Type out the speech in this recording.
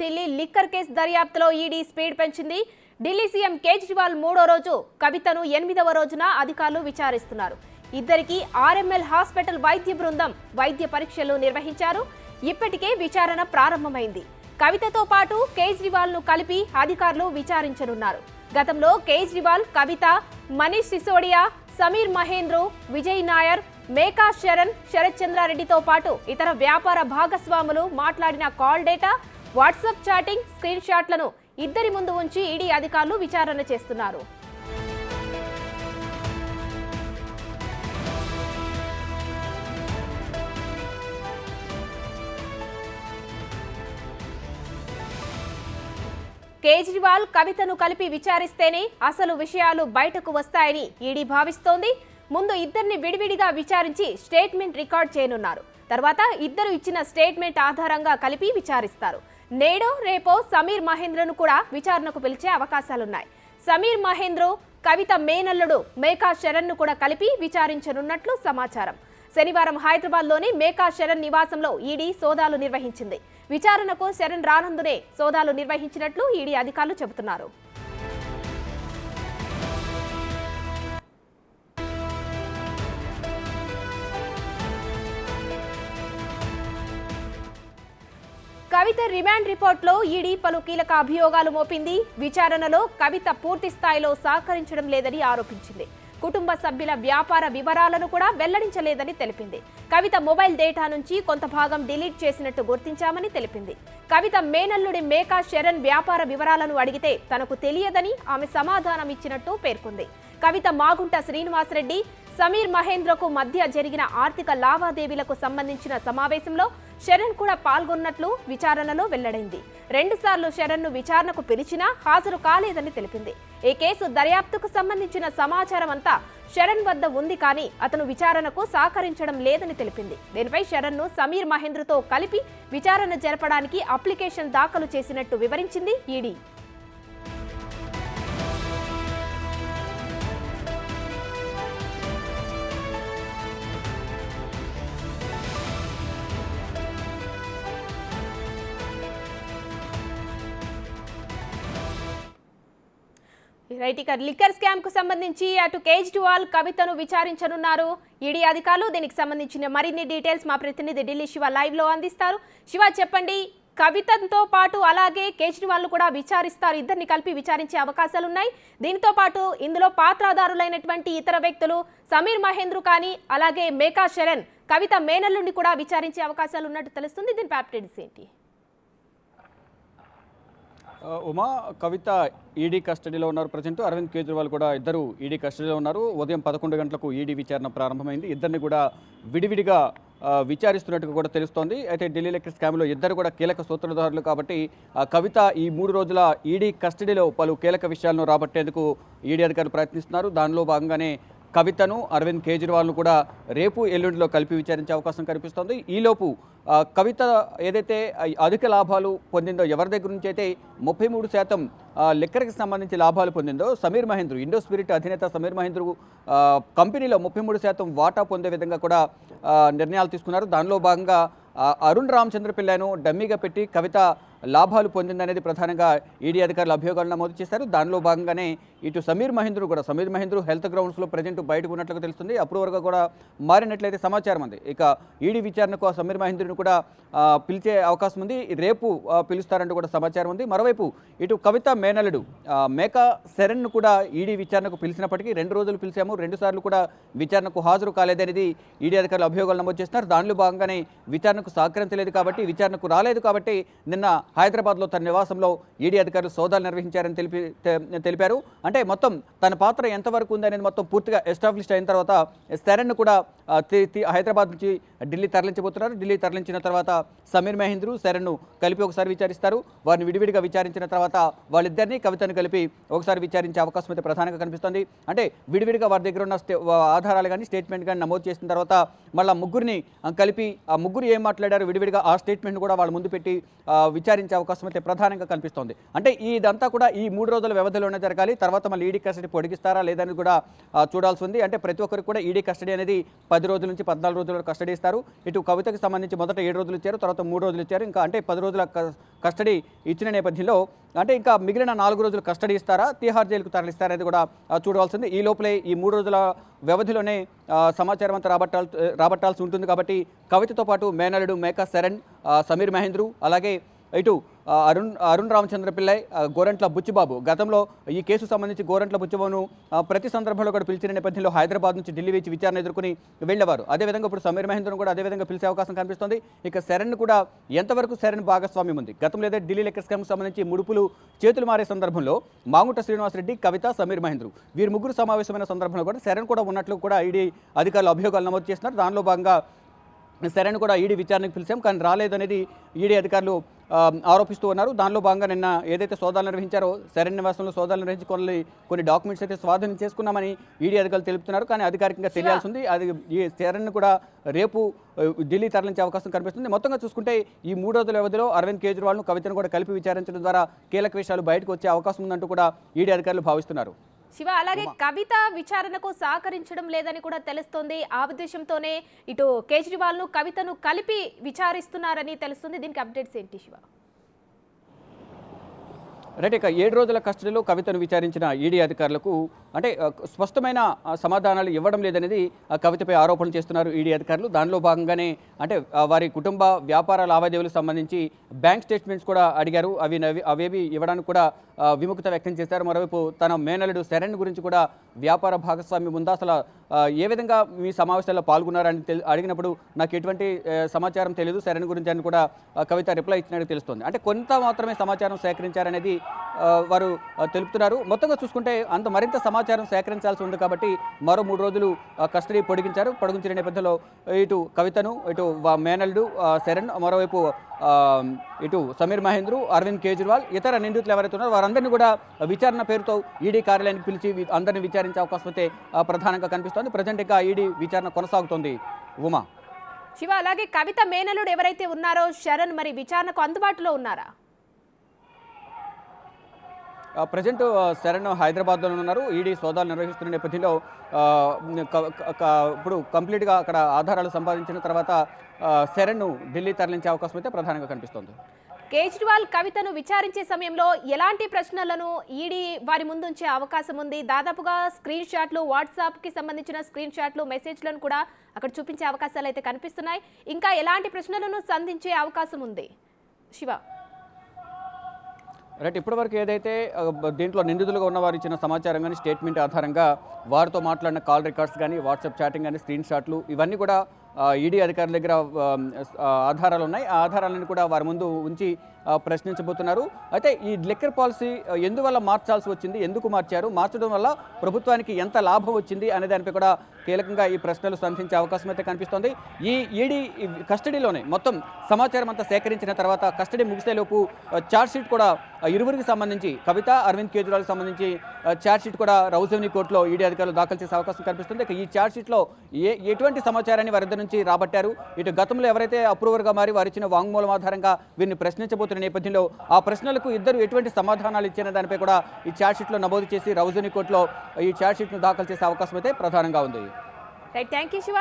Delhi liquor case దర్యాప్తులో ED speed పెంచింది. Delhi CM Kejriwal మూడో రోజు కవితను ఎనిమిదవ రోజున అధికారులు విచారిస్తున్నారు. ఇద్దరికి ఆర్ఎంఎల్ హాస్పిటల్ వైద్య బృందం వైద్య పరీక్షలు నిర్వహించారు. ఇప్పటికే విచారణ ప్రారంభమైంది. కవితతో పాటు కేజ్రీవాల్ను కలిపి అధికారులు విచారించనున్నారు. గతంలో కేజ్రీవాల్ కవిత మనీష్ సిసోడియా సమీర్ మహేంద్రు విజయ్ నాయర్ మేకా శరణ్ శరత్ చంద్రారెడ్డితో పాటు ఇతర వ్యాపార భాగస్వాములు మాట్లాడిన call data WhatsApp chatting screen షాట్లను ఇద్దరి ముందు ఉంచి ఈడీ అధికారులు విచారణ చేస్తున్నారు. కేజ్రీవాల్ కవితను కలిపి విచారిస్తేనే అసలు విషయాలు బయటకు వస్తాయని ఈడీ భావిస్తోంది. ముందు ఇద్దరిని విడివిడిగా విచారించి స్టేట్మెంట్ రికార్డ్ చేయనున్నారు. తర్వాత ఇద్దరు ఇచ్చిన స్టేట్మెంట్ ఆధారంగా కలిపి విచారిస్తారు. నేడో రేపో సమీర్ మహేంద్రను కూడా విచారణకు పిలిచే అవకాశాలున్నాయి. సమీర్ మహేంద్ర కవిత మేనల్లుడు మేకా శరణ్ను కూడా కలిపి విచారించనున్నట్లు సమాచారం. శనివారం హైదరాబాద్లోని మేకా శరణ్ నివాసంలో ఈడీ సోదాలు నిర్వహించింది. విచారణకు శరణ్ రానందునే సోదాలు నిర్వహించినట్లు ఈడీ అధికారులు చెబుతున్నారు. కవిత రిమాండ్ రిపోర్ట్లో ఈడీ పలు కీలక అభియోగాలు మోపింది. విచారణలో కవిత పూర్తి స్థాయిలో సహకరించడం లేదని ఆరోపించింది. కుటుంబ సభ్యుల వ్యాపార వివరాలను కూడా వెల్లడించలేదని తెలిపింది. కవిత మొబైల్ డేటా నుంచి కొంత భాగం డిలీట్ చేసినట్టు గుర్తించామని తెలిపింది. కవిత మేనల్లుడి మేకా శరణ్ వ్యాపార వివరాలను అడిగితే తనకు తెలియదని ఆమె సమాధానం ఇచ్చినట్టు పేర్కొంది. కవిత మాగుంట శ్రీనివాసరెడ్డి సమీర్ మహేంద్రకు మధ్య జరిగిన ఆర్థిక లావాదేవీలకు సంబంధించిన సమావేశంలో శరణ్ కూడా పాల్గొన్నట్లు విచారణలో వెల్లడైంది. రెండుసార్లు శరణ్ను విచారణకు పిలిచినా హాజరు కాలేదని తెలిపింది. ఈ కేసు దర్యాప్తుకు సంబంధించిన సమాచారం అంతా శరణ్ వద్ద ఉంది కానీ అతను విచారణకు సహకరించడం లేదని తెలిపింది. దీనిపై శరణ్ను సమీర్ మహేంద్రతో కలిపి విచారణ జరపడానికి అప్లికేషన్ దాఖలు చేసినట్టు వివరించింది ఈడీ. రైట్ ఇక లిక్కర్ స్కామ్కు సంబంధించి అటు కేజ్రీవాల్ కవితను విచారించనున్నారు. ఈడీ అధికారులు దీనికి సంబంధించిన మరిన్ని డీటెయిల్స్ మా ప్రతినిధి ఢిల్లీ శివ లైవ్లో అందిస్తారు. శివ చెప్పండి కవితతో పాటు అలాగే కేజ్రీవాల్ కూడా విచారిస్తారు. ఇద్దరిని కలిపి విచారించే అవకాశాలు ఉన్నాయి దీంతో పాటు ఇందులో పాత్రధారులైనటువంటి ఇతర వ్యక్తులు సమీర్ మహేంద్రు కానీ అలాగే మేకా శరణ్ కవిత మేనల్లుని కూడా విచారించే అవకాశాలు ఉన్నట్టు తెలుస్తుంది. దీని అప్డేట్స్ ఏంటి? ఉమా కవిత ఈడీ కస్టడీలో ఉన్నారు ప్రజెంట్. అరవింద్ కేజ్రీవాల్ కూడా ఇద్దరు ఈడీ కస్టడీలో ఉన్నారు. ఉదయం పదకొండు గంటలకు ఈడీ విచారణ ప్రారంభమైంది. ఇద్దరిని కూడా విడివిడిగా విచారిస్తున్నట్టుగా కూడా తెలుస్తోంది. అయితే ఢిల్లీ లెక్కర్ స్కామ్లో ఇద్దరు కూడా కీలక సూత్రధారులు కాబట్టి కవిత ఈ మూడు రోజుల ఈడీ కస్టడీలో పలు కీలక విషయాలను రాబట్టేందుకు ఈడీ అధికారులు ప్రయత్నిస్తున్నారు. దానిలో భాగంగానే కవితను అరవింద్ కేజ్రీవాల్ను కూడా రేపు ఎల్లుండిలో కలిపి విచారించే అవకాశం కనిపిస్తోంది. ఈలోపు కవిత ఏదైతే అధిక లాభాలు పొందిందో ఎవరి దగ్గర నుంచి అయితే ముప్పై మూడు శాతం లెక్కరికి సంబంధించి లాభాలు పొందిందో సమీర్ మహేంద్రు ఇండో స్పిరిట్ అధినేత సమీర్ మహేంద్రు కంపెనీలో ముప్పై మూడు శాతం వాటా పొందే విధంగా కూడా నిర్ణయాలు తీసుకున్నారు. దానిలో భాగంగా అరుణ్ రామచంద్ర పిల్లను డమ్మీగా పెట్టి కవిత లాభాలు పొందిందనేది ప్రధానంగా ఈడీ అధికారులు అభియోగాలు నమోదు చేశారు. దానిలో భాగంగానే ఇటు సమీర్ మహేంద్రు కూడా సమీర్ మహేంద్రు హెల్త్ గ్రౌండ్స్లో ప్రజెంట్ బయటకు ఉన్నట్లుగా తెలుస్తుంది. అప్రూవర్గా వరకు కూడా మారినట్లయితే సమాచారం ఉంది ఇక ఈడీ విచారణకు ఆ సమీర్ మహేంద్రుని కూడా పిలిచే అవకాశం ఉంది. రేపు పిలుస్తారంటూ కూడా సమాచారం ఉంది. మరోవైపు ఇటు కవిత మేనలుడు మేక మేకా శరణ్ను కూడా ఈడీ విచారణకు పిలిచినప్పటికీ రెండు రోజులు పిలిచాము. రెండు సార్లు కూడా విచారణకు హాజరు కాలేదనేది ఈడీ అధికారులు అభియోగాలు నమోదు చేస్తున్నారు. దానిలో భాగంగానే విచారణకు సహకరించలేదు కాబట్టి విచారణకు రాలేదు కాబట్టి నిన్న హైదరాబాద్లో తన నివాసంలో ఈడీ అధికారులు సోదాలు నిర్వహించారని తెలిపి తెలిపారు. అంటే మొత్తం తన పాత్ర ఎంతవరకు ఉందనేది మొత్తం పూర్తిగా ఎస్టాబ్లిష్ అయిన తర్వాత శరణ్ కూడా హైదరాబాద్ నుంచి ఢిల్లీ తరలించబోతున్నారు. ఢిల్లీ తరలించిన తర్వాత సమీర్ మహేంద్రు శరణ్ను కలిపి ఒకసారి విచారిస్తారు. వారిని విడివిడిగా విచారించిన తర్వాత వాళ్ళిద్దరినీ కవితను కలిపి ఒకసారి విచారించే అవకాశం అయితే ప్రధానంగా కనిపిస్తుంది. అంటే విడివిడిగా వారి దగ్గర ఉన్న స్టే ఆధారాలు కానీ స్టేట్మెంట్ కానీ నమోదు చేసిన తర్వాత మళ్ళీ ముగ్గురిని కలిపి ఆ ముగ్గురు ఏం మాట్లాడారు విడివిడిగా ఆ స్టేట్మెంట్ కూడా వాళ్ళ ముందు పెట్టి విచారి విచారించే అవకాశం అయితే ప్రధానంగా కనిపిస్తోంది. అంటే ఇదంతా కూడా ఈ మూడు రోజుల వ్యవధిలోనే జరగాలి. తర్వాత మళ్ళీ ఈడీ కస్టడీ పొడిగిస్తారా లేదని కూడా చూడాల్సి ఉంది. అంటే ప్రతి ఒక్కరికి కూడా ఈడీ కస్టడీ అనేది పది రోజుల నుంచి పద్నాలుగు రోజుల కస్టడీ ఇస్తారు. ఇటు కవితకు సంబంధించి మొదట ఏడు రోజులు ఇచ్చారు తర్వాత మూడు రోజులు ఇచ్చారు. ఇంకా అంటే పది రోజుల కస్టడీ ఇచ్చిన నేపథ్యంలో అంటే ఇంకా మిగిలిన నాలుగు రోజులు కస్టడీ ఇస్తారా తీహార్ జైలుకు తరలిస్తారా అనేది కూడా చూడవలసింది ఈ లోపలే ఈ మూడు రోజుల వ్యవధిలోనే సమాచారం అంతా రాబట్టాల్ రాబట్టాల్సి ఉంటుంది కాబట్టి కవితతో పాటు మేనలుడు మేకా శరణ్ సమీర్ మహేంద్రు అలాగే ఇటు అరుణ్ అరుణ్ రామచంద్ర పిల్లై గోరంట్ల బుచ్చిబాబు. గతంలో ఈ కేసు సంబంధించి గోరంట్ల బుచ్చిబాబును ప్రతి సందర్భంలో కూడా పిలిచిన నేపథ్యంలో హైదరాబాద్ నుంచి ఢిల్లీ వచ్చి విచారణ ఎదుర్కొని వెళ్ళేవారు. అదేవిధంగా ఇప్పుడు సమీర్ మహేంద్రను కూడా అదేవిధంగా పిలిచే అవకాశం కనిపిస్తోంది. ఇక శరణ్ కూడా ఎంతవరకు శరణ్ భాగస్వామ్యం ఉంది? గతంలో ఏదైతే ఢిల్లీ లెక్కర్ సంబంధించి ముడుపులు చేతులు మారే సందర్భంలో మాగుంట శ్రీనివాసరెడ్డి కవిత సమీర్ మహేంద్రు వీరు ముగ్గురు సమావేశమైన సందర్భంలో కూడా శరణ్ కూడా ఉన్నట్లు కూడా ఈడీ అధికారులు అభియోగాలు నమోదు చేస్తున్నారు. దానిలో భాగంగా శరణ్ కూడా ఈడీ విచారణకు పిలిచాం కానీ రాలేదనేది ఈడీ అధికారులు ఆరోపిస్తూ ఉన్నారు. దానిలో భాగంగా నిన్న ఏదైతే సోదాలు నిర్వహించారో శరణ్ నివాసంలో సోదాలు నిర్వహించి కొన్ని కొన్ని డాక్యుమెంట్స్ అయితే స్వాధీనం చేసుకున్నామని ఈడీ అధికారులు తెలుపుతున్నారు. కానీ అధికారికంగా తెలియాల్సి ఉంది అది ఈ శరణ్ కూడా రేపు ఢిల్లీ తరలించే అవకాశం కనిపిస్తుంది. మొత్తంగా చూసుకుంటే ఈ మూడు రోజుల వ్యవధిలో అరవింద్ కేజ్రీవాల్ను కవితను కూడా కలిపి విచారించడం ద్వారా కీలక విషయాలు బయటకు వచ్చే అవకాశం ఉందంటూ కూడా ఈడీ అధికారులు భావిస్తున్నారు. శివ అలాగే కవిత విచారణకు సహకరించడం లేదని కూడా తెలుస్తోంది. ఆ ఉద్దేశంతోనే ఇటు కేజ్రీవాల్ను కవితను కలిపి విచారిస్తున్నారని తెలుస్తుంది. దీనికి అప్డేట్స్ ఏంటి శివ? రైట్ ఇక ఏడు రోజుల కస్టడీలో కవితను విచారించిన ఈడీ అధికారులకు అంటే స్పష్టమైన సమాధానాలు ఇవ్వడం లేదనేది ఆ కవితపై ఆరోపణలు చేస్తున్నారు ఈడీ అధికారులు. దానిలో భాగంగానే అంటే వారి కుటుంబ వ్యాపార లావాదేవీలకు సంబంధించి బ్యాంక్ స్టేట్మెంట్స్ కూడా అడిగారు. అవి అవేవి ఇవ్వడానికి కూడా విముఖత వ్యక్తం చేశారు. మరోవైపు తన మేనలుడు శరణ్ గురించి కూడా వ్యాపార భాగస్వామ్యం ఉందా అసలు ఏ విధంగా మీ సమావేశాల్లో పాల్గొన్నారని తెలి- అడిగినప్పుడు నాకు ఎటువంటి సమాచారం తెలియదు శరణ్ గురించి అని కూడా కవిత రిప్లై ఇచ్చినట్టు తెలుస్తుంది. అంటే కొంత మాత్రమే సమాచారం సేకరించారనేది వారు తెలుపుతున్నారు. మొత్తంగా చూసుకుంటే అంత మరింత సమాచారం సేకరించాల్సి ఉంది కాబట్టి మరో మూడు రోజులు కస్టడీ పొడిగించారు. పొడిగించిన నేపథ్యంలో ఇటు కవితను ఇటు వా- మేనల్డు శరణ్ మరోవైపు ఇటు సమీర్ మహేంద్రు అరవింద్ కేజ్రీవాల్ ఇతర నిందితులు ఎవరైతే ఉన్నారో వారందరినీ కూడా విచారణ పేరుతో ఈడీ కార్యాలయానికి పిలిచి అందరిని అందరినీ విచారించే అవకాశం అయితే ప్రధానంగా కనిపిస్తోంది. ప్రజెంట్ ఇంకా ఈడీ విచారణ కొనసాగుతోంది. ఉమా. శివ అలాగే కవిత మేనలుడు ఎవరైతే ఉన్నారో శరణ్ మరి విచారణకు అందుబాటులో ఉన్నారా? ప్రజెంట్ శరణ్ హైదరాబాద్లో ఉన్నారు. ఈడీ సోదాలు నిర్వహిస్తున్న నేపథ్యంలో ఇప్పుడు కంప్లీట్గా అక్కడ ఆధారాలు సంపాదించిన తర్వాత శరణ్ను ఢిల్లీ తరలించే అవకాశం అయితే ప్రధానంగా కనిపిస్తోంది. కేజ్రీవాల్ కవితను విచారించే సమయంలో ఎలాంటి ప్రశ్నలను ఈడీ వారి ముందుంచే అవకాశం ఉంది? దాదాపుగా స్క్రీన్ షాట్లు వాట్సాప్కి సంబంధించిన స్క్రీన్ షాట్లు మెసేజ్లను కూడా అక్కడ చూపించే అవకాశాలు అయితే కనిపిస్తున్నాయి. ఇంకా ఎలాంటి ప్రశ్నలను సంధించే అవకాశం ఉంది? శివ. రైట్ ఇప్పటివరకు ఏదైతే దీంట్లో నిందితులుగా ఉన్నవారు ఇచ్చిన సమాచారం కానీ స్టేట్మెంట్ ఆధారంగా వారితో మాట్లాడిన కాల్ రికార్డ్స్ కానీ వాట్సాప్ చాటింగ్ కానీ స్క్రీన్ షాట్లు ఇవన్నీ కూడా ఈడీ అధికారుల దగ్గర ఆధారాలు ఉన్నాయి. ఆ ఆధారాలను కూడా వారి ముందు ఉంచి ప్రశ్నించబోతున్నారు. అయితే ఈ లిక్కర్ పాలసీ ఎందువల్ల మార్చాల్సి వచ్చింది? ఎందుకు మార్చారు? మార్చడం వల్ల ప్రభుత్వానికి ఎంత లాభం వచ్చింది? అనే దానిపై కూడా కీలకంగా ఈ ప్రశ్నలు సంధించే అవకాశం అయితే కనిపిస్తోంది. ఈ ఈడీ కస్టడీలోనే మొత్తం సమాచారం అంతా సేకరించిన తర్వాత కస్టడీ ముగిసేలోపు ఛార్జ్ షీట్ కూడా ఇరువురికి సంబంధించి కవిత అరవింద్ కేజ్రీవాల్కి సంబంధించి ఆ, ఛార్జ్ షీట్ కూడా రౌజవని కోర్టులో ఈడీ అధికారులు దాఖలు చేసే అవకాశం కనిపిస్తుంది. ఇక ఈ ఛార్జ్ షీట్లో ఏ ఎటువంటి సమాచారాన్ని వారిద్దరి నుంచి రాబట్టారు? ఇటు గతంలో ఎవరైతే అప్రూవర్గా మారి వారు ఇచ్చిన వాంగ్మూలం ఆధారంగా వీరిని ప్రశ్నించబోతున్న నేపథ్యంలో ఆ ప్రశ్నలకు ఇద్దరు ఎటువంటి సమాధానాలు ఇచ్చిన దానిపై కూడా ఈ ఛార్జ్ షీట్లో నమోదు చేసి రౌజని కోర్టులో ఈ ఛార్జ్ షీట్ను దాఖలు చేసే అవకాశం అయితే ప్రధానంగా ఉంది. Right thank you Shiva